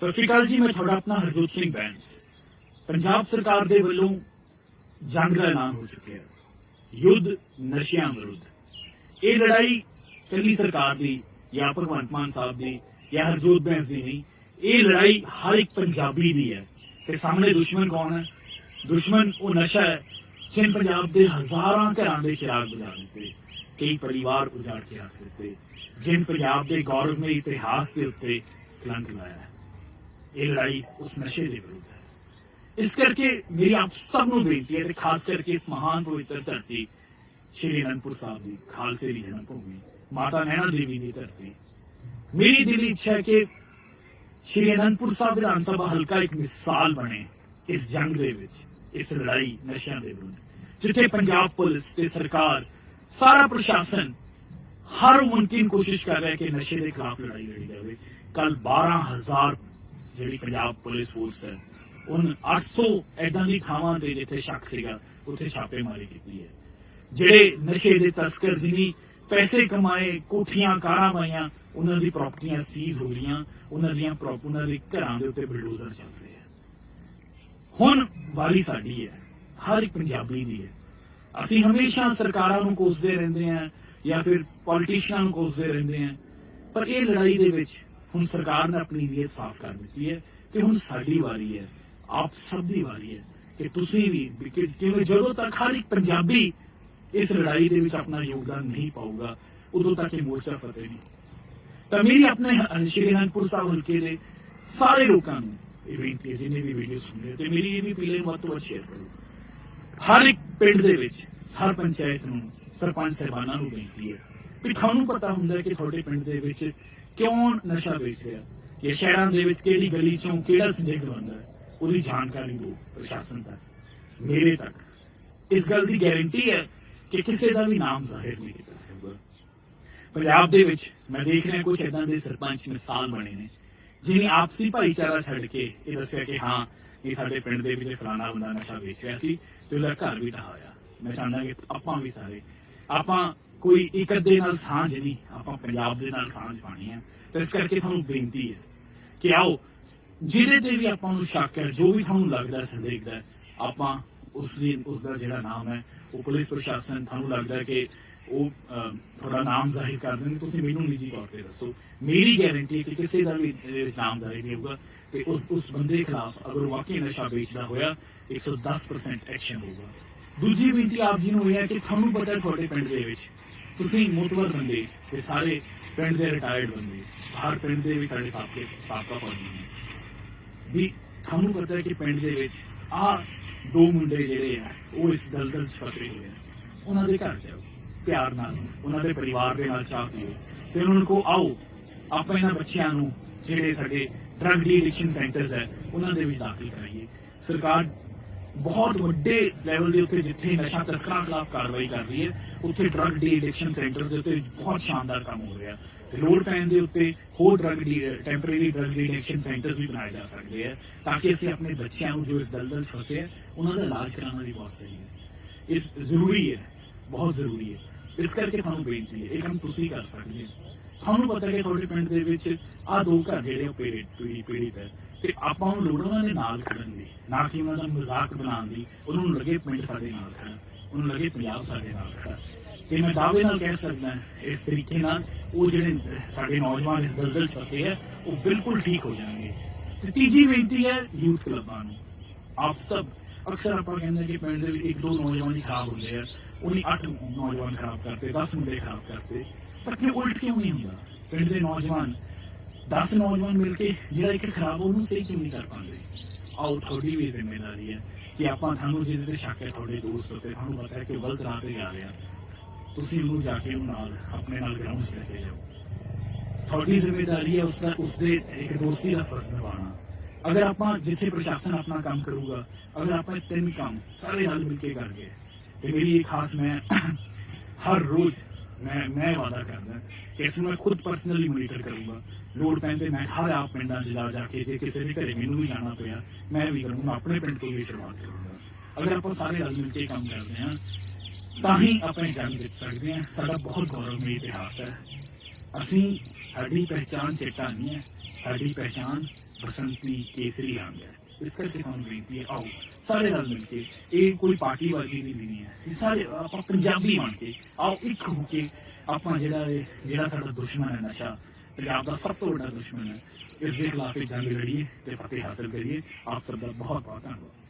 ਸਤਿ ਸ਼੍ਰੀ ਅਕਾਲ ਜੀ, ਮੈਂ ਤੁਹਾਡਾ ਆਪਣਾ ਹਰਜੋਤ ਸਿੰਘ ਬੈਂਸ। ਪੰਜਾਬ ਸਰਕਾਰ ਦੇ ਵੱਲੋਂ ਜੰਗ ਦਾ ਐਲਾਨ ਹੋ ਚੁੱਕਿਆ ਹੈ। ਯੁੱਧ ਨਸ਼ਿਆਂ ਵਿਰੁੱਧ। ਇਹ ਲੜਾਈ ਕੱਲੀ ਸਰਕਾਰ ਦੀ ਜਾਂ ਭਗਵੰਤ ਮਾਨ ਸਾਹਿਬ ਦੀ ਜਾਂ ਹਰਜੋਤ ਬੈਂਸ ਦੀ ਨਹੀਂ, ਇਹ ਲੜਾਈ ਹਰ ਇੱਕ ਪੰਜਾਬੀ ਦੀ ਹੈ। ਤੇ ਸਾਹਮਣੇ ਦੁਸ਼ਮਣ ਕੌਣ ਹੈ? ਦੁਸ਼ਮਣ ਉਹ ਨਸ਼ਾ ਹੈ, ਜਿਨ ਪੰਜਾਬ ਦੇ ਹਜ਼ਾਰਾਂ ਘਰਾਂ ਦੇ ਚਿਰਾਗ ਬੁਝਾ ਦਿੱਤੇ, ਕਈ ਪਰਿਵਾਰ ਉਜਾੜ ਕੇ ਰੱਖ ਦਿੱਤੇ, ਜਿਨ ਪੰਜਾਬ ਦੇ ਗੌਰਵਮਈ ਇਤਿਹਾਸ ਦੇ ਉੱਤੇ ਕਲੰਕ ਲਾਇਆ ਹੈ। ਇਹ ਲੜਾਈ ਉਸ ਨਸ਼ੇ ਦੇ ਵਿਰੁੱਧ ਹੈ। ਇਸ ਕਰਕੇ ਮੇਰੀ ਆਪ ਸਭ ਨੂੰ ਬੇਨਤੀ ਹੈ ਤੇ ਖਾਸ ਕਰਕੇ ਇਸ ਮਹਾਨ ਪਵਿੱਤਰ ਧਰਤੀ, ਸ਼੍ਰੀ ਅਨੰਦਪੁਰ ਸਾਹਿਬ ਦੀ, ਖਾਲਸੇ ਦੀ ਜਨਮ ਭੂਮੀ, ਮਾਤਾ ਨੈਣਾ ਦੇਵੀ ਦੀ ਧਰਤੀ। ਮੇਰੀ ਦਿਲੀ ਇੱਛਾ ਹੈ ਕਿ ਸ਼੍ਰੀ ਅਨੰਦਪੁਰ ਸਾਹਿਬ ਵਿਧਾਨ ਸਭਾ ਹਲਕਾ ਇੱਕ ਮਿਸਾਲ ਬਣੇ ਇਸ ਜੰਗ ਦੇ ਵਿੱਚ, ਇਸ ਲੜਾਈ ਨਸ਼ਿਆਂ ਦੇ ਵਿਰੁੱਧ, ਜਿੱਥੇ ਪੰਜਾਬ ਪੁਲਿਸ ਤੇ ਸਰਕਾਰ, ਸਾਰਾ ਪ੍ਰਸ਼ਾਸਨ ਹਰ ਮੁਮਕਿਨ ਕੋਸ਼ਿਸ਼ ਕਰ ਰਿਹਾ ਹੈ ਕਿ ਨਸ਼ੇ ਦੇ ਖਿਲਾਫ ਲੜਾਈ ਲੜੀ ਜਾਵੇ। ਕੱਲ 12000 ਜਿਹੜੀ ਪੰਜਾਬ ਪੁਲਿਸ ਫੋਰਸ ਹੈ ਉਨ 800 ਐਦਾਂ ਦੀ ਥਾਵਾਂ ਤੇ ਜਿੱਥੇ ਸ਼ੱਕ ਸੀਗਾ, ਉੱਥੇ ਛਾਪੇਮਾਰੀ ਕੀਤੀ ਹੈ। ਜਿਹੜੇ ਨਸ਼ੇ ਦੇ ਤਸਕਰ ਜਿਨੀ ਪੈਸੇ ਕਮਾਏ, ਕੋਠੀਆਂ ਕਾਰਾਂ ਪਾਈਆਂ ਉਹਨਾਂ ਦੀ ਪ੍ਰਾਪਰਟੀਆਂ ਸੀਜ਼ ਹੋ ਰਹੀਆਂ ਉਹਨਾਂ ਦੀਆਂ ਪ੍ਰੋਪ ਉਹਨਾਂ ਦੇ ਘਰਾਂ ਦੇ ਉੱਤੇ ਬਲਡੋਜ਼ਰ ਚੱਲ ਰਹੇ ਆ। ਹੁਣ ਵਾਰੀ ਸਾਡੀ ਹੈ, ਹਰ ਇੱਕ ਪੰਜਾਬੀ ਦੀ ਹੈ। ਅਸੀਂ ਹਮੇਸ਼ਾ ਸਰਕਾਰਾਂ ਨੂੰ ਕੋਸਦੇ ਰਹਿੰਦੇ ਹਾਂ ਜਾਂ ਫਿਰ ਪੋਲੀਟੀਸ਼ੀਅਨਾਂ ਨੂੰ ਕੋਸਦੇ ਰਹਿੰਦੇ ਹਾਂ, ਪਰ ਇਹ ਲੜਾਈ ਦੇ ਵਿੱਚ ਹੁਣ ਸਰਕਾਰ ਨੇ ਆਪਣੀ ਨੀਅਤ ਸਾਫ਼ ਕਰ ਦਿੱਤੀ ਹੈ ਤੇ ਹੁਣ ਸਾਡੀ ਵਾਰੀ ਹੈ, ਆਪ ਸਭ ਦੀ ਵਾਰੀ ਹੈ ਕਿ ਤੁਸੀਂ ਵੀ ਕਿਉਂਕਿ ਜਦੋਂ ਤੱਕ ਹਰ ਇੱਕ ਪੰਜਾਬੀ ਇਸ ਲੜਾਈ ਦੇ ਵਿੱਚ ਆਪਣਾ ਯੋਗਦਾਨ ਨਹੀਂ ਪਾਊਗਾ, ਉਦੋਂ ਤੱਕ ਇਹ ਮੋਰਚਾ ਫਤਿਹ ਨਹੀਂ। ਤਾਂ ਮੇਰੀ ਆਪਣੇ ਸ਼੍ਰੀ ਅਨੰਦਪੁਰ ਸਾਹਿਬ ਹਲਕੇ ਦੇ ਸਾਰੇ ਲੋਕਾਂ ਨੂੰ ਇਹ ਬੇਨਤੀ ਹੈ, ਜਿੰਨੇ ਵੀ ਵੀਡੀਓ ਸੁਣ ਰਹੇ ਤੇ ਮੇਰੀ ਇਹ ਵੀ ਪੀਲੇ ਵੱਧ ਤੋਂ ਸ਼ੇਅਰ ਕਰੋ। ਹਰ ਇੱਕ ਪਿੰਡ ਦੇ ਵਿੱਚ, ਹਰ ਪੰਚਾਇਤ ਨੂੰ, ਸਰਪੰਚ ਸਾਹਿਬਾਨਾਂ ਨੂੰ ਬੇਨਤੀ ਹੈ ਵੀ ਤੁਹਾਨੂੰ ਪਤਾ ਹੁੰਦਾ ਕਿ ਤੁਹਾਡੇ ਪਿੰਡ ਦੇ ਵਿੱਚ ਕਿਉਂ ਨਸ਼ਾ ਵੇਚ ਰਿਹਾ ਜਾਂ ਸ਼ਹਿਰਾਂ ਦੇ ਵਿੱਚ ਕਿਹੜੀ ਗਲੀ ਚੋਂ ਕਿਹੜਾ ਸੰਦੇਹ ਬੰਦਾ ਹੈ? ਉਹਦੀ ਜਾਣਕਾਰੀ ਦਿਓ ਪ੍ਰਸ਼ਾਸਨ ਤੱਕ, ਮੇਰੇ ਤੱਕ। ਇਸ ਗੱਲ ਦੀ ਗਾਰੰਟੀ ਹੈ ਕਿ ਕਿਸੇ ਦਾ ਵੀ ਨਾਮ ਜ਼ਾਹਿਰ ਨਹੀਂ ਕੀਤਾ ਜਾਊਗਾ। ਪੰਜਾਬ ਦੇ ਵਿੱਚ ਮੈਂ ਦੇਖ ਰਿਹਾ ਕੁਝ ਇਦਾਂ ਦੇ ਸਰਪੰਚ ਮਿਸਾਲ ਬਣੇ ਨੇ ਜਿਨੇ ਆਪਸੀ ਭਾਈਚਾਰਾ ਛੱਡ ਕੇ ਇਹ ਦੱਸਿਆ ਕਿ ਹਾਂ, ਇਹ ਸਾਡੇ ਪਿੰਡ ਦੇ ਵਿੱਚ ਫਲਾਣਾ ਬੰਦਾ ਨਸ਼ਾ ਵੇਚ ਰਿਹਾ ਸੀ ਤੇ ਉਹਦਾ ਘਰ ਵੀ ਢਾਹ ਹੋਇਆ। ਮੈਂ ਚਾਹੁੰਦਾ ਕਿ ਆਪਾਂ ਵੀ ਸਾਰੇ, ਆਪਾਂ ਕੋਈ ਇੱਕ ਅੱਧੇ ਨਾਲ ਸਾਂਝ ਨਹੀਂ ਆਪਾਂ ਪੰਜਾਬ ਦੇ ਨਾਲ ਸਾਂਝ ਪਾਣੀ ਹੈ। ਤੇ ਇਸ ਕਰਕੇ ਤੁਹਾਨੂੰ ਬੇਨਤੀ ਹੈ ਕਿ ਆਓ ਜਿਹਦੇ ਤੇ ਵੀ ਆਪਾਂ ਨੂੰ ਸ਼ੱਕ ਹੈ ਜੋ ਵੀ ਤੁਹਾਨੂੰ ਲੱਗਦਾ ਸੰਦੇਹਦਾ ਹੈ, ਆਪਾਂ ਉਸ ਦੀ ਉਸ ਦਾ ਜਿਹੜਾ ਨਾਮ ਹੈ ਉਹ ਪੁਲਿਸ ਪ੍ਰਸ਼ਾਸਨ ਤੁਹਾਨੂੰ ਲੱਗਦਾ ਕਿ ਉਹ ਤੁਹਾਡਾ ਨਾਮ ਜ਼ਾਹਿਰ ਕਰ ਦੇਣਗੇ। ਤੁਸੀਂ ਮੈਨੂੰ ਨਿੱਜੀ ਤੌਰ ਤੇ ਦੱਸੋ। ਮੇਰੀ ਗਾਰੰਟੀ ਹੈ ਕਿ ਕਿਸੇ ਦਾ ਵੀ ਇਹਦੇ ਵਿੱਚ ਨਾਮ ਜ਼ਾਹਿਰ ਨਹੀਂ ਹੋਊਗਾ ਤੇ ਉਸ ਉਸ ਬੰਦੇ ਖਿਲਾਫ ਅਗਰ ਉਹ ਵਾਕਈ ਨਸ਼ਾ ਵੇਚਦਾ ਹੋਇਆ 110% ਐਕਸ਼ਨ ਹੋਊਗਾ। ਦੂਜੀ ਬੇਨਤੀ ਆਪ ਜੀ ਨੂੰ ਇਹ ਹੈ ਕਿ ਤੁਹਾਨੂੰ ਪਤਾ ਤੁਹਾਡੇ ਪਿੰਡ ਦੇ ਵਿੱਚ ਤੁਸੀਂ ਮੋਤਵਰ ਬੰਦੇ, ਤੇ ਸਾਰੇ ਪਿੰਡ ਦੇ ਰਿਟਾਇਰਡ ਬੰਦੇ ਬਾਹਰ ਪਿੰਡ ਦੇ ਵੀ ਸਾਡੇ ਸਾਬਕੇ, ਸਾਬਕਾ ਫੌਜੀ ਨੇ। ਵੀ ਤੁਹਾਨੂੰ ਪਤਾ ਹੈ ਕਿ ਪਿੰਡ ਦੇ ਵਿੱਚ ਆ ਦੋ ਮੁੰਡੇ ਜਿਹੜੇ ਆ, ਉਹ ਇਸ ਦਲਦਲ 'ਚ ਫਸੇ ਹੋਏ ਆ। ਉਹਨਾਂ ਦੇ ਘਰ ਜਾਓ, ਪਿਆਰ ਨਾਲ, ਉਹਨਾਂ ਦੇ ਪਰਿਵਾਰ ਦੇ ਨਾਲ ਚਾਹ ਪੀਓ, ਤੇ ਉਹਨਾਂ ਨੂੰ ਕਹੋ, ਆਓ, ਆਪਾਂ ਇਹਨਾਂ ਬੱਚਿਆਂ ਨੂੰ ਜਿਹੜੇ ਸਾਡੇ ਡਰਗ ਡੀ ਐਡਿਕਸ਼ਨ ਸੈਂਟਰਸ ਹੈ, ਉਹਨਾਂ ਦੇ ਵਿੱਚ ਦਾਖਲ ਕਰਾਈਏ। ਸਰਕਾਰ ਬਹੁਤ ਵੱਡੇ ਲੈਵਲ ਦੇ ਉੱਤੇ ਜਿੱਥੇ ਨਸ਼ਾ ਤਸਕਰਾਂ ਖਿਲਾਫ ਕਾਰਵਾਈ ਕਰ ਰਹੀ ਹੈ, ਉੱਥੇ ਡਰਗ ਡੀ ਐਡਿਕਸ਼ਨ ਸੈਂਟਰਸ ਦੇ ਉੱਤੇ ਬਹੁਤ ਸ਼ਾਨਦਾਰ ਕੰਮ ਹੋ ਰਿਹਾ ਤੇ ਲੋੜ ਪੈਣ ਦੇ ਉੱਤੇ ਹੋਰ drug de temporary drug de-addiction centres ਵੀ ਬਣਾਏ ਜਾ ਸਕਦੇ ਆ ਤਾਂ ਕਿ ਅਸੀਂ ਆਪਣੇ ਬੱਚਿਆਂ ਨੂੰ ਜੋ ਇਸ ਦਲਦਲ 'ਚ ਫਸੇ ਉਹਨਾਂ ਦਾ ਇਲਾਜ ਕਰਾਉਣਾ ਵੀ ਬਹੁਤ ਸਹੀ ਹੈ। ਇਸ ਜ਼ਰੂਰੀ ਹੈ, ਬਹੁਤ ਜ਼ਰੂਰੀ ਹੈ। ਇਸ ਕਰਕੇ ਤੁਹਾਨੂੰ ਬੇਨਤੀ ਹੈ, ਇਹ ਕੰਮ ਤੁਸੀਂ ਕਰ ਸਕਦੇ ਹੋ। ਤੁਹਾਨੂੰ ਪਤਾ ਕਿ ਤੁਹਾਡੇ ਪਿੰਡ ਦੇ ਵਿੱਚ ਆ ਦੋ ਘਰ ਜਿਹੜੇ ਉਹ ਪੀੜਿਤ ਪੀੜਿਤ ਹੈ। ਤੇ ਆਪਾਂ ਨੂੰ ਲੋੜ ਉਹਨਾਂ ਦੇ ਨਾਲ ਖੜਨ ਦੀ, ਨਾ ਕਿ ਉਹਨਾਂ ਦਾ ਮਜ਼ਾਕ ਬਣਾਉਣ ਦੀ, ਉਹਨਾਂ ਨੂੰ ਲੱਗੇ ਪਿੰਡ ਸਾਡੇ ਨਾਲ ਖੜਾ ਉਹਨਾਂ ਨੂੰ ਲੱਗੇ ਪੰਜਾਬ ਸਾਡੇ ਨਾਲ ਖੜਾ ਤੇ ਮੈਂ ਦਾਅਵੇ ਨਾਲ ਕਹਿ ਸਕਦਾ ਇਸ ਤਰੀਕੇ ਨਾਲ, ਉਹ ਜਿਹੜੇ ਸਾਡੇ ਨੌਜਵਾਨ ਇਸ ਦਲਦਲ ਫਸੇ ਹੈ ਉਹ ਬਿਲਕੁਲ ਠੀਕ ਹੋ ਜਾਣਗੇ। ਤੇ ਤੀਜੀ ਬੇਨਤੀ ਹੈ ਯੂਥ ਕਲੱਬਾਂ ਨੂੰ। ਆਪ ਸਭ, ਅਕਸਰ ਆਪਾਂ ਕਹਿੰਦੇ ਕਿ ਪਿੰਡ ਦੇ ਵਿੱਚ ਇੱਕ ਦੋ ਨੌਜਵਾਨ ਹੀ ਖਰਾਬ ਹੁੰਦੇ ਆ, ਉਹਨੇ ਅੱਠ ਨੌਜਵਾਨ ਖਰਾਬ ਕਰਤੇ 10 ਮੁੰਡੇ ਖਰਾਬ ਕਰਤੇ, ਪਰ ਕਿ ਉਲਟ ਕਿਉਂ ਨਹੀਂ ਹੁੰਦਾ? ਪਿੰਡ ਦੇ ਨੌਜਵਾਨ 10 ਨੌਜਵਾਨ ਮਿਲ ਕੇ ਜਿਹੜਾ ਇੱਕ ਖਰਾਬ ਉਹਨੂੰ ਸਹੀ ਕਿਉਂ ਨਹੀਂ ਕਰ ਪਾਉਂਦੇ? ਆਓ ਤੁਹਾਡੀ ਵੀ ਜ਼ਿੰਮੇਵਾਰੀ ਹੈ ਕਿ ਆਪਾਂ ਤੁਹਾਨੂੰ ਜਿਹਦੇ ਤੇ ਸ਼ੱਕ ਹੈ, ਤੁਹਾਡੇ ਦੋਸਤ ਉੱਤੇ ਤੁਹਾਨੂੰ ਪਤਾ ਹੈ ਕਿ ਗਲਤ ਰਾਹ ਤੇ ਜਾ ਰਿਹਾ। ਤੁਸੀਂ ਉਹਨੂੰ ਜਾ ਕੇ ਉਹਨੂੰ ਨਾਲ, ਆਪਣੇ ਨਾਲ ਗਰਾਊਂਡ 'ਚ ਲੈ ਕੇ ਜਾਓ। ਤੁਹਾਡੀ ਜ਼ਿੰਮੇਵਾਰੀ ਹੈ ਉਸ ਦਾ ਉਸ ਦੇ ਇੱਕ ਦੋਸਤੀ ਦਾ ਫਰਜ਼ ਨਿਭਾਉਣਾ। ਅਗਰ ਆਪਾਂ ਜਿੱਥੇ ਪ੍ਰਸ਼ਾਸਨ ਆਪਣਾ ਕੰਮ ਕਰੂਗਾ, ਅਗਰ ਆਪਾਂ ਤਿੰਨ ਕੰਮ ਸਾਰੇ ਨਾਲ ਮਿਲ ਕੇ ਕਰ ਤੇ ਮੇਰੀ ਇਹ ਖਾਸ ਮੈਂ ਹਰ ਰੋਜ਼ ਮੈਂ ਮੈਂ ਵਾਅਦਾ ਕਰਦਾ ਕਿ ਇਸ ਨੂੰ ਮੈਂ ਖੁਦ ਪਰਸਨਲੀ ਮੋਨੀਟਰ ਕਰੂੰਗਾ। ਲੋੜ ਪੈਣ ਤੇ ਮੈਂ ਹਰ ਆਪ ਪਿੰਡਾਂ 'ਚ ਜਾ ਜਾ ਕੇ ਜੇ ਕਿਸੇ ਦੇ ਘਰੇ ਮੈਨੂੰ ਵੀ ਜਾਣਾ ਪਿਆ, ਮੈਂ ਵੀ ਕਰੂੰਗਾ ਆਪਣੇ ਪਿੰਡ ਤੋਂ ਵੀ ਸ਼ੁਰੂਆਤ ਕਰੂੰਗਾ। ਅਗਰ ਆਪਾਂ ਸਾਰੇ ਰਲ ਮਿਲ ਕੇ ਕੰਮ ਕਰਦੇ ਹਾਂ, ਤਾਂ ਹੀ ਆਪਣੇ ਜੰਗ ਜਿੱਤ ਸਕਦੇ ਹਾਂ। ਸਾਡਾ ਬਹੁਤ ਗੌਰਵਮਈ ਇਤਿਹਾਸ ਹੈ। ਅਸੀਂ, ਸਾਡੀ ਪਹਿਚਾਨ ਚਿੱਟਾ ਨਹੀਂ ਹੈ। ਸਾਡੀ ਪਹਿਚਾਨ ਬਸੰਤੀ ਕੇਸਰੀ ਰੰਗ ਹੈ। ਇਸ ਕਰਕੇ ਤੁਹਾਨੂੰ ਬੇਨਤੀ ਹੈ, ਆਓ ਸਾਰੇ ਨਾਲ ਮਿਲ ਕੇ, ਇਹ ਕੋਈ ਪਾਰਟੀਬਾਜ਼ੀ ਦੀ ਨਹੀਂ ਹੈ। ਇਹ ਸਾਰੇ, ਆਪਾਂ ਪੰਜਾਬੀ ਬਣ ਕੇ, ਆਓ ਇੱਕ ਹੋ ਕੇ ਆਪਾਂ ਜਿਹੜਾ ਜਿਹੜਾ ਸਾਡਾ ਦੁਸ਼ਮਣ ਹੈ ਨਸ਼ਾ ਪੰਜਾਬ ਦਾ ਸਭ ਤੋਂ ਵੱਡਾ ਦੁਸ਼ਮਣ ਹੈ। ਇਸ ਦੇ ਖਿਲਾਫ ਇਹ ਜੰਗ ਲੜੀਏ ਤੇ ਫਤਿਹ ਹਾਸਲ ਕਰੀਏ। ਆਪ ਸਭ ਦਾ ਬਹੁਤ ਬਹੁਤ ਧੰਨਵਾਦ।